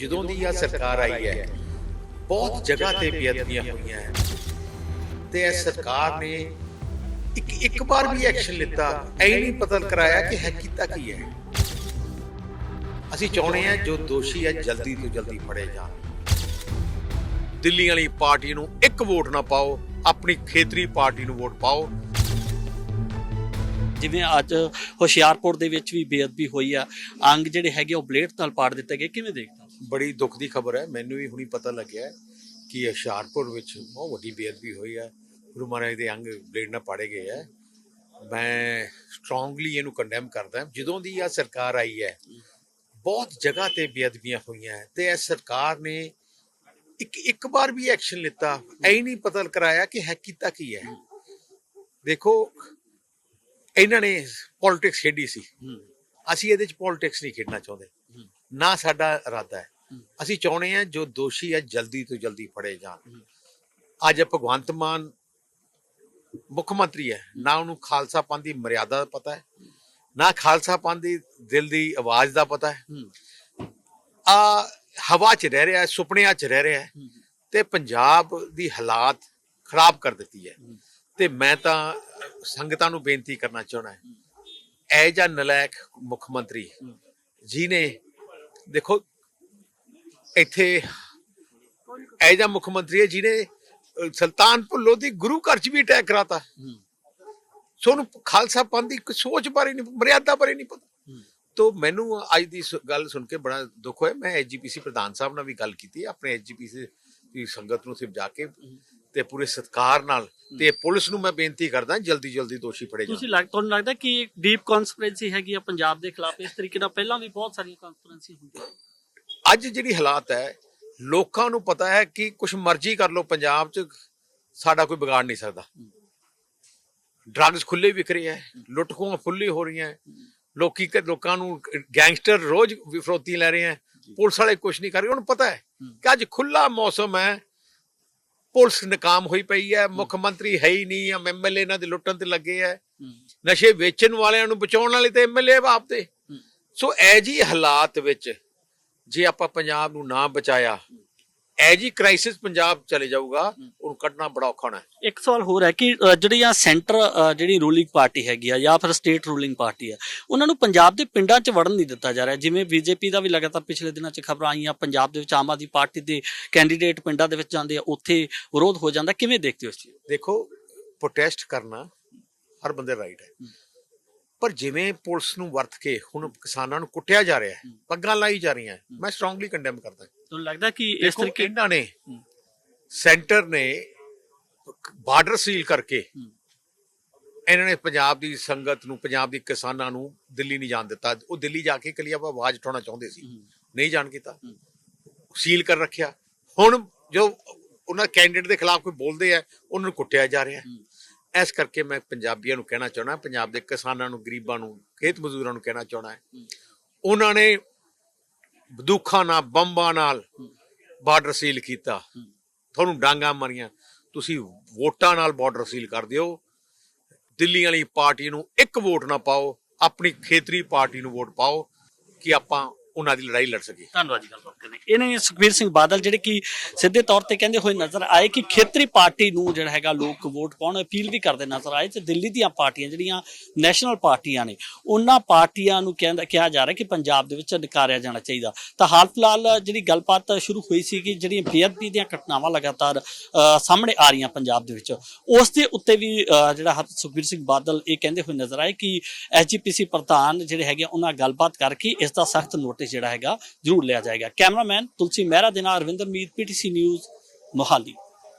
ਜਦੋਂ ਦੀ ਆ ਸਰਕਾਰ ਆਈ ਹੈ ਬਹੁਤ ਜਗ੍ਹਾ ਤੇ ਬੇਅਦਬੀਆਂ ਹੋਈਆਂ ਹੈ ਤੇ ਇਹ ਸਰਕਾਰ ਨੇ ਇੱਕ ਇੱਕ ਵਾਰ ਵੀ ਐਕਸ਼ਨ ਲਿੱਤਾ। ਐ ਨਹੀਂ ਪਤਾ ਕਰਾਇਆ ਕਿ ਹੈ। ਕੀਤਾ ਕੀ ਹੈ। ਅਸੀਂ ਚਾਹੁੰਦੇ ਹਾਂ ਜੋ ਦੋਸ਼ੀ ਹੈ ਜਲਦੀ ਤੋਂ ਜਲਦੀ ਫੜੇ ਜਾਣ। ਦਿੱਲੀ ਵਾਲੀ ਪਾਰਟੀ ਨੂੰ ਇੱਕ ਵੋਟ ਨਾ ਪਾਓ ਆਪਣੀ ਖੇਤਰੀ ਪਾਰਟੀ ਨੂੰ ਵੋਟ ਪਾਓ। ਜਿਵੇਂ ਅੱਜ ਹੁਸ਼ਿਆਰਪੁਰ ਦੇ ਵਿੱਚ ਵੀ ਬੇਅਦਬੀ ਹੋਈ ਆ ਅੰਗ ਜਿਹੜੇ ਹੈਗੇ ਉਹ ਬਲੇਡ ਨਾਲ ਪਾੜ ਦਿੱਤੇ ਗਏ। ਕਿਵੇਂ ਦੇਖਦਾ ਬੜੀ ਦੁੱਖ ਦੀ ਖਬਰ ਹੈ। ਮੈਨੂੰ ਵੀ ਹੁਣੀ ਪਤਾ ਲੱਗਿਆ ਕਿ ਹੁਸ਼ਿਆਰਪੁਰ ਵਿੱਚ ਬਹੁਤ ਵੱਡੀ ਬੇਅਦਬੀ ਹੋਈ ਹੈ। ਗੁਰੂ ਮਹਾਰਾਜ ਦੇ ਅੰਗ ਬਲੇਡ ਨਾਲ ਪਾੜੇ ਗਏ ਹੈ। ਮੈਂ ਸਟਰੋਂਗਲੀ ਇਹਨੂੰ ਕੰਡੈਮ ਕਰਦਾ ਜਦੋਂ ਦੀ ਆ ਸਰਕਾਰ ਆਈ ਹੈ ਬਹੁਤ ਜਗ੍ਹਾ ਤੇ ਬੇਅਦਬੀਆਂ ਹੋਈਆਂ ਹੈ ਤੇ ਇਹ ਸਰਕਾਰ ਨੇ ਇੱਕ ਇੱਕ ਵਾਰ ਵੀ ਐਕਸ਼ਨ ਲਿੱਤਾ। ਐ ਨਹੀਂ ਪਤਾ ਕਰਾਇਆ ਕਿ ਹੈ ਕੀਤਾ ਕੀ ਹੈ। ਦੇਖੋ ਇਹਨਾਂ ਨੇ ਪੋਲਿਟਿਕਸ ਖੇਡੀ ਸੀ। ਅਸੀਂ ਇਹਦੇ ਚ ਪੋਲਿਟਿਕਸ ਨਹੀਂ ਖੇਡਣਾ ਚਾਹੁੰਦੇ। ਨਾ ਸਾਡਾ ਇਰਾਦਾ ਹੈ। ਅਸੀਂ ਚਾਹੁੰਦੇ ਹਾਂ ਜੋ ਦੋਸ਼ੀ ਹੈ ਜਲਦੀ ਤੋਂ ਜਲਦੀ ਫੜੇ ਜਾਣ। ਅੱਜ ਭਗਵੰਤ ਮਾਨ ਮੁੱਖ ਮੰਤਰੀ ਹੈ ਨਾ ਉਹਨੂੰ ਖਾਲਸਾ ਪੰਥ ਦੀ ਮਰਿਆਦਾ ਦਾ ਪਤਾ ਹੈ ਨਾ ਖਾਲਸਾ ਪੰਥ ਦੀ ਦਿਲ ਦੀ ਆਵਾਜ਼ ਦਾ ਪਤਾ ਹੈ। ਆ ਹਵਾ 'ਚ ਰਹਿ ਰਿਹਾ ਹੈ ਸੁਪਨਿਆਂ 'ਚ ਰਹਿ ਰਿਹਾ ਹੈ ਤੇ ਪੰਜਾਬ ਦੀ ਹਾਲਾਤ ਖਰਾਬ ਕਰ ਦਿੱਤੀ ਹੈ। ਤੇ ਮੈਂ ਤਾਂ ਸੰਗਤਾਂ ਨੂੰ ਬੇਨਤੀ ਕਰਨਾ ਚਾਹਣਾ ਹੈ ਐ ਜਾਂ ਨਲਾਇਕ ਮੁੱਖ ਮੰਤਰੀ ਜੀ ਨੇ ਦੇਖੋ ਇੱਥੇ ਐ ਜਾਂ ਮੁੱਖ ਮੰਤਰੀ ਹੈ ਜਿਹਨੇ ਸੁਲਤਾਨਪੁਰ ਲੋਧੀ ਗੁਰੂ ਘਰ 'ਚ ਵੀ ਅਟੈਕ ਕਰਾਤਾ। ਸੋ ਉਹਨੂੰ ਖਾਲਸਾ ਪੰਥ ਦੀ ਕੋਈ ਸੋਚ ਬਾਰੇ ਨਹੀਂ ਮਰਿਆਦਾ ਬਾਰੇ ਨਹੀਂ ਪਤਾ। ਤੋ ਮੈਨੂੰ ਅੱਜ ਦੀ ਗੱਲ ਸੁਣ ਕੇ ਬੜਾ ਦੁੱਖ ਹੋਇਆ। ਮੈਂ ਐਜੀਪੀਸੀ ਪ੍ਰਧਾਨ ਸਾਹਿਬ ਨਾਲ ਵੀ ਗੱਲ ਕੀਤੀ ਆਪਣੇ ਐਜੀਪੀਸੀ ਦੀ ਸੰਗਤ ਨੂੰ ਸਿਰ ਜਾ ਕੇ ਤੇ ਪੂਰੇ ਸਤਿਕਾਰ ਨਾਲ ਤੇ ਪੁਲਿਸ ਨੂੰ ਮੈਂ ਬੇਨਤੀ ਕਰਦਾ ਜਲਦੀ ਜਲਦੀ ਦੋਸ਼ੀ ਫੜੇ ਜਾਣ। ਤੁਸੀਂ ਲੱਗ ਤੁਹਾਨੂੰ ਲੱਗਦਾ ਕਿ ਇੱਕ ਡੀਪ ਕਨਸਪੀਰੇਸੀ ਹੈਗੀ ਆ ਪੰਜਾਬ ਦੇ ਖਿਲਾਫ? ਇਸ ਤਰੀਕੇ ਨਾਲ ਪਹਿਲਾਂ ਵੀ ਬਹੁਤ ਸਾਰੀਆਂ ਕਨਸਪੀਰੇਸੀ ਹੁੰਦੀਆਂ ਅੱਜ ਜਿਹੜੀ ਹਾਲਾਤ ਹੈ ਲੋਕਾਂ ਨੂੰ ਪਤਾ ਹੈ ਕਿ ਕੁਝ ਮਰਜ਼ੀ ਕਰ ਲੋ ਪੰਜਾਬ 'ਚ ਸਾਡਾ ਕੋਈ ਵਿਗਾੜ ਨਹੀਂ ਸਕਦਾ। ਡਰੱਗਸ ਖੁੱਲੇ ਵਿਕ ਰਹੇ ਹੈ ਲੁੱਟਖੋਆਂ ਫੁੱਲੀ ਹੋ ਰਹੀਆਂ। ਲੋਕੀ ਲੋਕਾਂ ਨੂੰ ਗੈਂਗਸਟਰ ਰੋਜ਼ ਵਿਫਰੋਤੀ ਲੈ ਰਹੇ ਹੈ। ਪੁਲਿਸ ਵਾਲੇ ਕੁਝ ਨਹੀਂ ਕਰ ਰਹੇ। ਉਹਨੂੰ ਪਤਾ ਹੈ ਕਿ ਅੱਜ ਖੁੱਲਾ ਮੌਸਮ ਹੈ ਪੁਲਿਸ ਨਾਕਾਮ ਹੋਈ ਪਈ ਹੈ ਮੁੱਖ ਮੰਤਰੀ ਹੈ ਹੀ ਨਹੀਂ ਐਮਐਲਏ ਇਹਨਾਂ ਦੇ ਲੁੱਟਣ ਤੇ ਲੱਗੇ ਹੈ। ਨਸ਼ੇ ਵੇਚਣ ਵਾਲਿਆਂ ਨੂੰ ਬਚਾਉਣ ਵਾਲੇ ਤੇ ਐਮਐਲਏ ਬਾਪ ਤੇ ਸੋ ਐ ਜੀ ਹਾਲਾਤ ਵਿੱਚ ਜੇ ਆਪਾਂ ਪੰਜਾਬ ਨੂੰ ਨਾ ਬਚਾਇਆ ਐ ਜੀ ਕ੍ਰਾਈਸਿਸ ਪੰਜਾਬ ਚਲੇ ਜਾਊਗਾ ਉਹਨੂੰ ਕੱਢਣਾ ਬੜਾ ਔਖਾ ਹੋਣਾ ਇੱਕ ਸਵਾਲ ਹੋਰ ਹੈ ਕਿ ਅ, ਜਿਹੜੀ ਆ ਸੈਂਟਰ ਅ, ਜਿਹੜੀ ਰੂਲਿੰਗ ਪਾਰਟੀ ਹੈਗੀ ਆ ਜਾਂ ਫਿਰ ਸਟੇਟ ਰੂਲਿੰਗ ਪਾਰਟੀ ਆ ਉਹਨਾਂ ਨੂੰ ਪੰਜਾਬ ਦੇ ਪਿੰਡਾਂ 'ਚ ਵੜਨ ਨਹੀਂ ਦਿੱਤਾ ਜਾ ਰਿਹਾ। ਜਿਵੇਂ ਬੀਜੇਪੀ ਦਾ ਵੀ ਲਗਾਤਾਰ ਪਿਛਲੇ ਦਿਨਾਂ 'ਚ ਖਬਰਾਂ ਆਈਆਂ ਪੰਜਾਬ ਦੇ ਵਿੱਚ ਆਮ ਆਦਮੀ ਪਾਰਟੀ ਦੇ ਕੈਂਡੀਡੇਟ ਪਿੰਡਾਂ ਦੇ ਵਿੱਚ ਜਾਂਦੇ ਆ ਉੱਥੇ ਵਿਰੋਧ ਹੋ ਜਾਂਦਾ। ਕਿਵੇਂ ਦੇਖਦੇ ਹੋ ਇਸ ਚੀਜ਼ ਨੂੰ? ਦੇਖੋ ਪ੍ਰੋਟੈਸਟ ਕਰਨਾ ਹਰ ਬੰਦੇ ਰਾਈਟ ਹੈ। ਪਰ ਜਿਵੇਂ ਪੁਲਿਸ ਨੂੰ ਵਰਤ ਕੇ ਹੁਣ ਕਿਸਾਨਾਂ ਨੂੰ ਕੁੱਟਿਆ ਜਾ ਰਿਹਾ ਹੈ ਪੱਗਾਂ ਲਾਈ ਜਾ ਰਹੀਆਂ ਹੈ, ਮੈਂ ਸਟਰੋਂਗਲੀ ਕੰਡੈਮ ਕਰਦਾ ਤੁਹਾਨੂੰ ਲੱਗਦਾ ਕਿ ਇਸ ਤਰੀਕੇ ਇਹਨਾਂ ਨੇ ਸੈਂਟਰ ਨੇ ਬਾਰਡਰ ਸੀਲ ਕਰਕੇ ਇਹਨਾਂ ਨੇ ਪੰਜਾਬ ਦੀ ਸੰਗਤ ਨੂੰ ਪੰਜਾਬ ਦੇ ਕਿਸਾਨਾਂ ਨੂੰ ਦਿੱਲੀ ਨਹੀਂ ਜਾਣ ਦਿੱਤਾ। ਉਹ ਦਿੱਲੀ ਜਾ ਕੇ ਕਲੀ ਆਪਾਂ ਆਵਾਜ਼ ਉਠਾਉਣਾ ਚਾਹੁੰਦੇ ਸੀ। ਨਹੀਂ ਜਾਣ ਕੀਤਾ। ਸੀਲ ਕਰ ਰੱਖਿਆ। ਹੁਣ ਜੋ ਉਹਨਾਂ ਕੈਂਡੀਡੇਟ ਦੇ ਖਿਲਾਫ ਕੋਈ ਬੋਲਦੇ ਆ ਉਹਨਾਂ ਨੂੰ ਕੁੱਟਿਆ ਜਾ ਰਿਹਾ। ਇਸ ਕਰਕੇ ਮੈਂ ਪੰਜਾਬੀਆਂ ਨੂੰ ਕਹਿਣਾ ਚਾਹਣਾ ਪੰਜਾਬ ਦੇ ਕਿਸਾਨਾਂ ਨੂੰ ਗਰੀਬਾਂ ਨੂੰ ਖੇਤ ਮਜ਼ਦੂਰਾਂ ਨੂੰ ਕਹਿਣਾ ਚਾਹਣਾ ਹੈ। ਉਹਨਾਂ ਨੇ ਬੰਦੂਕਾਂ ਨਾਲ ਬੰਬਾਂ ਨਾਲ ਬਾਰਡਰ ਸੀਲ ਕੀਤਾ। ਤੁਹਾਨੂੰ ਡਾਂਗਾ ਮਾਰੀਆਂ। ਤੁਸੀਂ ਵੋਟਾਂ ਨਾਲ ਬਾਰਡਰ ਸੀਲ ਕਰ ਦਿਓ। ਦਿੱਲੀ ਵਾਲੀ ਪਾਰਟੀ ਨੂੰ ਇੱਕ ਵੋਟ ਨਾ ਪਾਓ। ਆਪਣੀ ਖੇਤਰੀ ਪਾਰਟੀ ਨੂੰ ਵੋਟ ਪਾਓ ਕਿ ਆਪਾਂ ਉਹਨਾਂ ਦੀ ਲੜਾਈ ਲੜ ਸਕੇ। ਧੰਨਵਾਦ ਜੀ ਗੱਲਬਾਤ ਕਰਨੇ ਇਹਨਾਂ ਨੇ ਸੁਖਬੀਰ ਸਿੰਘ ਬਾਦਲ ਜਿਹੜੇ ਕਿ ਸਿੱਧੇ ਤੌਰ ਤੇ ਕਹਿੰਦੇ ਹੋਏ ਨਜ਼ਰ ਆਏ ਕਿ ਖੇਤਰੀ ਪਾਰਟੀ ਨੂੰ ਜਿਹੜਾ ਹੈਗਾ ਲੋਕ ਵੋਟ ਪਾਉਣ ਅਪੀਲ ਵੀ ਕਰਦੇ ਨਜ਼ਰ ਆਏ ਤੇ ਦਿੱਲੀ ਦੀਆਂ ਪਾਰਟੀਆਂ ਜਿਹੜੀਆਂ ਨੈਸ਼ਨਲ ਪਾਰਟੀਆਂ ਨੇ ਉਹਨਾਂ ਪਾਰਟੀਆਂ ਨੂੰ ਕਹਿੰਦਾ ਕਿਹਾ ਜਾ ਰਿਹਾ ਕਿ ਪੰਜਾਬ ਦੇ ਵਿੱਚ ਨਿਕਾਰਿਆ ਜਾਣਾ ਚਾਹੀਦਾ। ਤਾਂ ਹਾਲ ਫਿਲਹਾਲ ਜਿਹੜੀ ਗੱਲਬਾਤ ਸ਼ੁਰੂ ਹੋਈ ਸੀ ਕਿ ਜਿਹੜੀਆਂ ਬੇਅਦਬੀ ਦੀਆਂ ਘਟਨਾਵਾਂ ਲਗਾਤਾਰ ਅ, ਸਾਹਮਣੇ ਆ ਰਹੀਆਂ ਪੰਜਾਬ ਦੇ ਵਿੱਚ ਉਸ ਦੇ ਉੱਤੇ ਵੀ ਜਿਹੜਾ ਹਰ- ਸੁਖਬੀਰ ਸਿੰਘ ਬਾਦਲ ਇਹ ਕਹਿੰਦੇ ਹੋਏ ਨਜ਼ਰ ਆਏ ਕਿ ਐਸਜੀਪੀਸੀ ਪ੍ਰਧਾਨ ਜਿਹੜੇ ਹੈਗੇ ਉਹਨਾਂ ਨਾਲ ਗੱਲਬਾਤ ਕਰਕੇ ਇਸ ਦਾ ਸਖਤ ਨੋਟਿਸ ਜਿਹੜਾ ਹੈਗਾ ਜ਼ਰੂਰ ਲਿਆ ਜਾਏਗਾ। ਕੈਮਰਾਮੈਨ ਤੁਲਸੀ ਮਹਿਰਾ ਦੇ ਨਾਲ ਅਰਵਿੰਦਰ ਮੀਤ ਪੀਟੀਸੀ ਨਿਊਜ਼ ਮੋਹਾਲੀ।